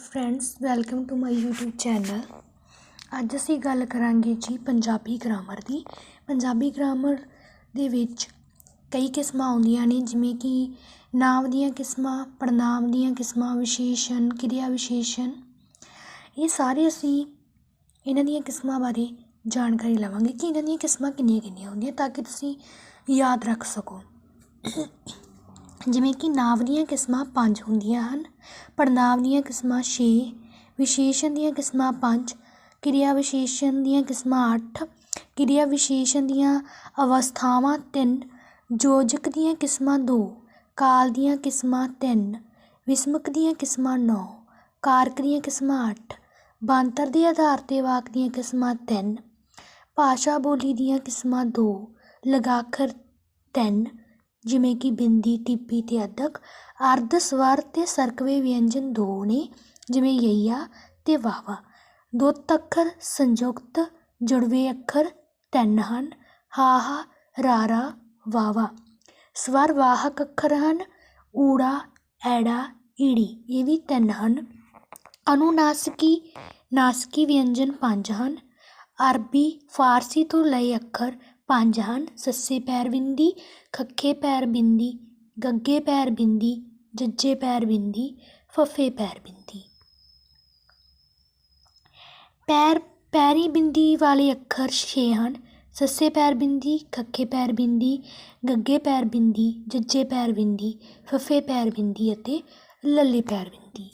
Friends, welcome to my YouTube channel. ਅੱਜ ਅਸੀਂ ਗੱਲ ਕਰਾਂਗੇ ਜੀ ਪੰਜਾਬੀ ਗ੍ਰਾਮਰ ਦੀ। ਪੰਜਾਬੀ ਗ੍ਰਾਮਰ ਦੇ ਵਿੱਚ ਕਈ ਕਿਸਮਾਂ ਆਉਂਦੀਆਂ ਨੇ, ਜਿਵੇਂ ਕਿ ਨਾਮ ਦੀਆਂ ਕਿਸਮਾਂ ਪੜਨਾਂਵ ਦੀਆਂ ਕਿਸਮਾਂ, ਵਿਸ਼ੇਸ਼ਣ, ਕਿਰਿਆ ਵਿਸ਼ੇਸ਼ਣ। ਇਹ ਸਾਰੇ ਅਸੀਂ ਇਹਨਾਂ ਦੀਆਂ ਕਿਸਮਾਂ ਬਾਰੇ ਜਾਣਕਾਰੀ ਲਵਾਂਗੇ ਕਿ ਇਹਨਾਂ ਦੀਆਂ ਕਿਸਮਾਂ ਕਿੰਨੀਆਂ ਕਿੰਨੀਆਂ ਹੁੰਦੀਆਂ, ਤਾਂ ਕਿ ਤੁਸੀਂ ਯਾਦ ਰੱਖ ਸਕੋ। ਜਿਵੇਂ ਕਿ ਨਾਂਵ ਦੀਆਂ ਕਿਸਮਾਂ ਪੰਜ ਹੁੰਦੀਆਂ ਹਨ ਪੜਨਾਂਵ ਦੀਆਂ ਕਿਸਮਾਂ ਛੇ ਵਿਸ਼ੇਸ਼ਣ ਦੀਆਂ ਕਿਸਮਾਂ ਪੰਜ ਕਿਰਿਆ ਵਿਸ਼ੇਸ਼ਣ ਦੀਆਂ ਕਿਸਮਾਂ ਅੱਠ ਕਿਰਿਆ ਵਿਸ਼ੇਸ਼ਣ ਦੀਆਂ ਅਵਸਥਾਵਾਂ ਤਿੰਨ ਯੋਜਕ ਦੀਆਂ ਕਿਸਮਾਂ ਦੋ ਕਾਲ ਦੀਆਂ ਕਿਸਮਾਂ ਤਿੰਨ ਵਿਸਮਕ ਦੀਆਂ ਕਿਸਮਾਂ ਨੌ ਕਾਰਕ ਦੀਆਂ ਕਿਸਮਾਂ ਅੱਠ ਬਣਤਰ ਦੇ ਆਧਾਰ 'ਤੇ ਵਾਕ ਦੀਆਂ ਕਿਸਮਾਂ ਤਿੰਨ ਭਾਸ਼ਾ ਬੋਲੀ ਦੀਆਂ ਕਿਸਮਾਂ ਦੋ ਲਗਾਖਰ ਤਿੰਨ ਜਿਵੇਂ ਕਿ ਬਿੰਦੀ ਟਿੱਪੀ ਅਤੇ ਅਦਕ, ਅਰਧ ਸਵਰ ਅਤੇ ਸਰਕਵੇ ਵਿਅੰਜਨ ਦੋ ਨੇ ਜਿਵੇਂ ਯਈਆ ਅਤੇ ਵਾਵਾ ਦੁੱਤ ਅੱਖਰ ਸੰਯੁਕਤ, ਜੁੜਵੇਂ ਅੱਖਰ ਤਿੰਨ ਹਨ। ਹਾਹਾ, ਰਾਰਾ ਵਾਵਾ ਸਵਰ ਵਾਹਕ ਅੱਖਰ ਹਨ। ਊੜਾ, ਐੜਾ, ਈੜੀ, ਇਹ ਵੀ ਤਿੰਨ ਹਨ। ਅਨੁਨਾਸਿਕੀ ਨਾਸਕੀ ਵਿਅੰਜਨ ਪੰਜ ਹਨ। ਅਰਬੀ, ਫਾਰਸੀ ਤੋਂ ਲਏ ਅੱਖਰ ਪੰਜ ਹਨ। ਸੱਸੇ ਪੈਰ ਬਿੰਦੀ, ਖੱਖੇ ਪੈਰ ਬਿੰਦੀ, ਗੱਗੇ ਪੈਰ ਬਿੰਦੀ, ਜੱਜੇ ਪੈਰ ਬਿੰਦੀ, ਫੱਫੇ ਪੈਰ ਬਿੰਦੀ। ਪੈਰ, ਪੈਰੀ ਬਿੰਦੀ ਵਾਲੇ ਅੱਖਰ ਛੇ ਹਨ। ਸੱਸੇ ਪੈਰ ਬਿੰਦੀ, ਖੱਖੇ ਪੈਰ ਬਿੰਦੀ, ਗੱਗੇ ਪੈਰ ਬਿੰਦੀ, ਜੱਜੇ ਪੈਰ ਬਿੰਦੀ, ਫੱਫੇ ਪੈਰ ਬਿੰਦੀ ਅਤੇ ਲੱਲੇ ਪੈਰ ਬਿੰਦੀ।